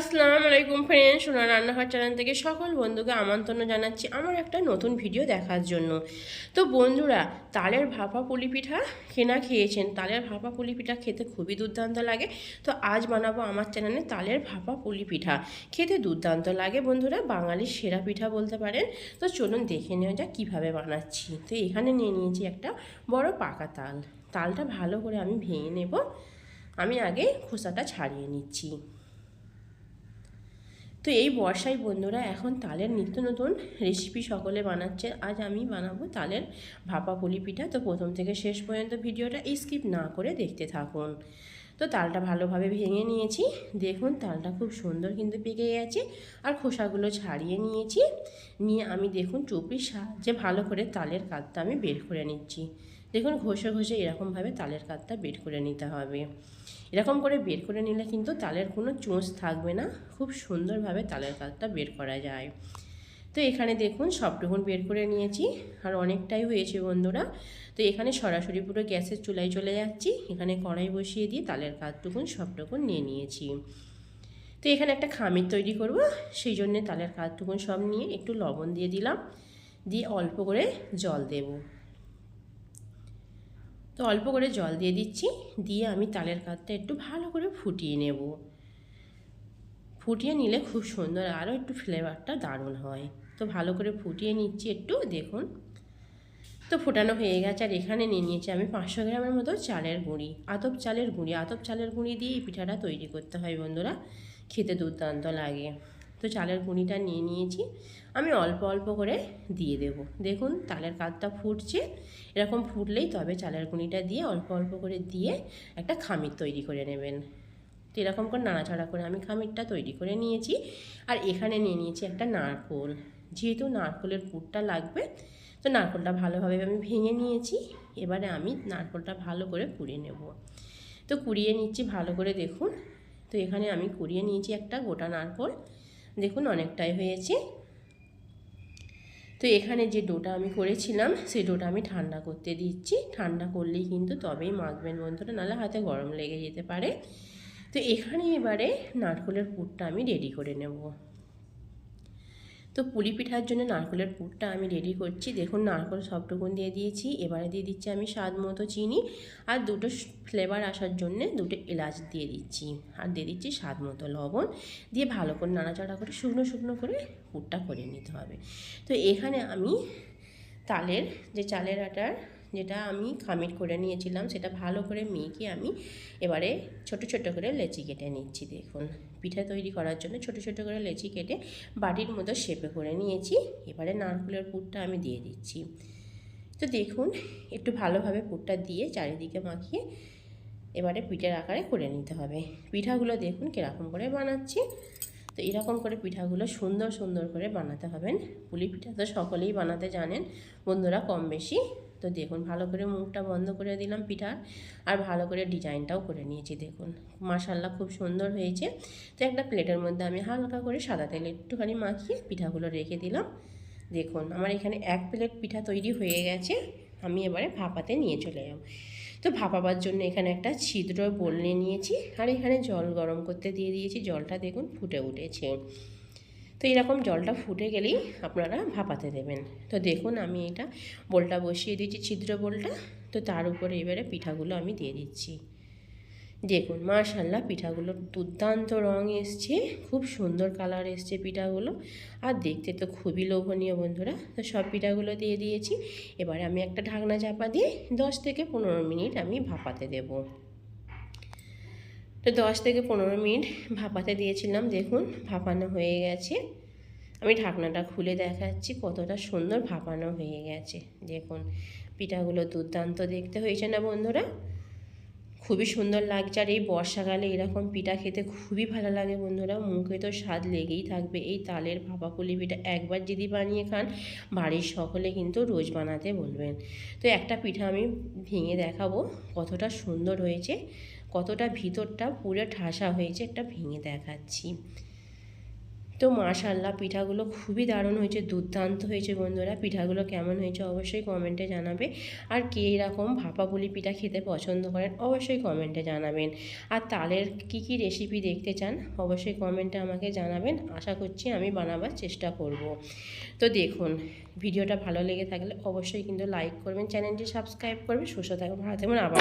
আসসালামু আলাইকুম ফ্রেন্ড সোনা রান্নাঘর চ্যানেল থেকে সকল বন্ধুকে আমন্ত্রণ জানাচ্ছি আমার একটা নতুন ভিডিও দেখার জন্য। তো বন্ধুরা, তালের ভাপা পুলি পিঠা কেনা খেয়েছেন। তালের ভাপা পুলি পিঠা খেতে খুবই দুর্দান্ত লাগে। তো আজ বানাবো আমার চ্যানেলে তালের ভাপা পুলি পিঠা। খেতে দুর্দান্ত লাগে বন্ধুরা, বাঙালির সেরা পিঠা বলতে পারেন। তো চলুন দেখে নেওয়া যাক কীভাবে বানাচ্ছি। তো এখানে নিয়ে নিয়েছি একটা বড় পাকা তাল। তালটা ভালো করে আমি ভেঙে নেব। আমি আগে খোসাটা ছাড়িয়ে নিচ্ছি। তো এই বর্ষায় বন্ধুরা এখন তালের নিত্য নতুন রেসিপি সকলে বানাচ্ছে। আজ আমি বানাবো তালের ভাপা পুলি পিঠা। তো প্রথম থেকে শেষ পর্যন্ত ভিডিওটা স্কিপ না করে দেখতে থাকুন। তো তালটা ভালোভাবে ভেঙে নিয়েছি। দেখুন, তালটা খুব সুন্দর কিন্তু পেকে গেছে আর খোসাগুলো ছাড়িয়ে নিয়েছি। নিয়ে আমি দেখুন চুপির সাহায্যে ভালো করে তালের কাতটা আমি বের করে নিচ্ছি। দেখুন, ঘষে ঘষে এরকমভাবে তালের কাতটা বের করে নিতে হবে। এরকম করে বের করে নিলে কিন্তু তালের কোনো চোঁচ থাকবে না। খুব সুন্দরভাবে তালের কাতটা বের করা যায়। তো এখানে দেখুন, সবটুকুন বের করে নিয়েছি। আর অনেকটাই হয়েছে বন্ধুরা। তো এখানে সরাসরি পুরো গ্যাসের চুলায় চলে যাচ্ছি। এখানে কড়াই বসিয়ে দিয়ে তালের কাতটুকুন, সবটুকুন নিয়ে নিয়েছি। তো এখানে একটা খামির তৈরি করব। সেই জন্যে তালের কাতটুকুন সব নিয়ে একটু লবণ দিয়ে দিলাম। দিয়ে অল্প করে জল দেবো। তো অল্প করে জল দিয়ে দিচ্ছি, দিয়ে আমি তালের কাতটা একটু ভালো করে ফুটিয়ে নেব। ফুটিয়ে নিলে খুব সুন্দর আরও একটু ফ্লেভারটা দারুণ হয়। তো ভালো করে ফুটিয়ে নিচ্ছি একটু, দেখুন। তো ফোটানো হয়ে গেছে, আর এখানে নিয়ে নিয়েছি আমি পাঁচশো গ্রামের মতো চালের গুঁড়ি, আতপ চালের গুঁড়ি। আতপ চালের গুঁড়ি দিয়ে এই পিঠাটা তৈরি করতে হয় বন্ধুরা, খেতে দুর্দান্ত লাগে। তো চালের গুঁড়িটা নিয়ে নিয়েছি। আমি অল্প অল্প করে দিয়ে দেব। দেখুন, তালের কাতটা ফুটছে। এরকম ফুটলেই তবে চালের গুঁড়িটা দিয়ে অল্প অল্প করে দিয়ে একটা খামির তৈরি করে নেবেন। তো এরকম করে নাড়াচাড়া করে আমি খামিরটা তৈরি করে নিয়েছি। আর এখানে নিয়ে নিয়েছি একটা নারকোল। যেহেতু নারকোলের পুরটা লাগবে, তো নারকোলটা ভালোভাবে আমি ভেঙে নিয়েছি। এবারে আমি নারকোলটা ভালো করে কুড়িয়ে নেব। তো কুড়িয়ে নিচ্ছি ভালো করে, দেখুন। তো এখানে আমি কুড়িয়ে নিয়েছি একটা গোটা নারকোল। দেখুন অনেকটাই হয়েছে। তো এখানে যে ডোটা আমি করেছিলাম, সেই ডোটা আমি ঠান্ডা করতে দিচ্ছি। ঠান্ডা করলেই কিন্তু তবেই মাখবেন বন্ধুরা, নাহলে হাতে গরম লেগে যেতে পারে। তো এখানে এবারে নারকলের পুরটা আমি রেডি করে নেব। তো পুলি পিঠার জন্য নারকলের পুরটা আমি রেডি করছি। দেখুন, নারকল সবটুকুন দিয়ে দিয়েছি। এবারে দিয়ে দিচ্ছি আমি স্বাদ মতো চিনি আর দুটো ফ্লেভার আসার জন্য দুটো এলাচ দিয়ে দিচ্ছি। আর দিয়ে দিচ্ছি স্বাদ মতো লবণ। দিয়ে ভালো করে নাড়াচাড়া করে শুকনো শুকনো করে পুরটা করে নিতে হবে। তো এখানে আমি তালের যে চালের আটার যেটা আমি খামির করে নিয়েছিলাম, সেটা ভালো করে মেখে আমি এবারে ছোট ছোট করে লেচি কেটে নিচ্ছি, দেখুন। পিঠা তৈরি করার জন্য ছোট ছোট করে লেচি কেটে বাটির মতো শেপে করে নিয়েছি। এবারে নারকুলের পুরটা আমি দিয়ে দিচ্ছি। তো দেখুন, একটু ভালোভাবে পুরটা দিয়ে চারিদিকে মাখিয়ে এবারে পিঠার আকারে করে নিতে হবে। পিঠাগুলো দেখুন কীরকম করে বানাচ্ছি। তো এরকম করে পিঠাগুলো সুন্দর সুন্দর করে বানাতে হবেন। পুলি পিঠা তো সকলেই বানাতে জানেন, বন্ধুরা কম বেশি তো দেখুন, ভালো করে মুখটা বন্ধ করে দিলাম পিঠার আর ভালো করে ডিজাইনটাও করে নিয়েছি, দেখুন। মাসাল্লা খুব সুন্দর হয়েছে। তো একটা প্লেটের মধ্যে আমি হালকা করে সাদা তেল একটুখানি মাখিয়ে পিঠাগুলো রেখে দিলাম। দেখুন, আমার এখানে এক প্লেট পিঠা তৈরি হয়ে গেছে। আমি এবারে ভাপাতে নিয়ে চলে যাব। তো ভাপাবার জন্য এখানে একটা ছিদ্র বললে নিয়েছি আর এখানে জল গরম করতে দিয়ে দিয়েছি। জলটা দেখুন ফুটে উঠেছে। তো এরকম জলটা ফুটে গেলেই আপনারা ভাপাতে দেবেন। তো দেখুন আমি এটা বোলটা বসিয়ে দিচ্ছি ছিদ্র বোলটা। তো তার উপরে এবারে পিঠাগুলো আমি দিয়ে দিচ্ছি। দেখুন মাশাল্লাহ পিঠাগুলো দুর্দান্ত রং এসছে, খুব সুন্দর কালার এসছে পিঠাগুলো। আর দেখতে তো খুবই লোভনীয় বন্ধুরা। তো সব পিঠাগুলো দিয়ে দিয়েছি। এবারে আমি একটা ঢাকনা চাপা দিয়ে দশ থেকে পনেরো মিনিট আমি ভাপাতে দেবো। তো দশ থেকে পনেরো মিনিট ভাপাতে দিয়েছিলাম, দেখুন ভাপানো হয়ে গেছে। আমি ঢাকনাটা খুলে দেখাচ্ছি কতটা সুন্দর ভাপানো হয়ে গেছে। দেখুন, পিঠাগুলো দুর্দান্ত দেখতে হয়েছে না বন্ধুরা? খুবই সুন্দর লাগছে আর এই বর্ষাকালে এরকম পিঠা খেতে খুবই ভালো লাগে বন্ধুরা। মুখে তো স্বাদ লেগেই থাকবে। এই তালের ভাপা পুলি পিঠা একবার যদি বানিয়ে খান, বাড়ির সকলে কিন্তু রোজ বানাতে বলবেন। তো একটা পিঠা আমি ভেঙে দেখাবো কতটা সুন্দর হয়েছে। কতটা ভিতরটা পুরো ঠাসা হয়েছে একটা ভেঙে দেখাচ্ছি। তো মাশাল্লাহ পিঠাগুলো খুবই দারুণ হয়েছে, দুর্দান্ত হয়েছে বন্ধুরা। পিঠাগুলো কেমন হয়েছে অবশ্যই কমেন্টে জানাবে। আর কে এরকম ভাপা পুলি পিঠা খেতে পছন্দ করেন অবশ্যই কমেন্টে জানাবেন। আর তালের কি কি রেসিপি দেখতে চান অবশ্যই কমেন্টে আমাকে জানাবেন। আশা করছি আমি বানাবার চেষ্টা করব। তো দেখুন, ভিডিওটা ভালো লেগে থাকলে অবশ্যই কিন্তু লাইক করবেন, চ্যানেলটি সাবস্ক্রাইব করবেন, সুস্থ থাকবেন, ভালো থাকবেন, আবার।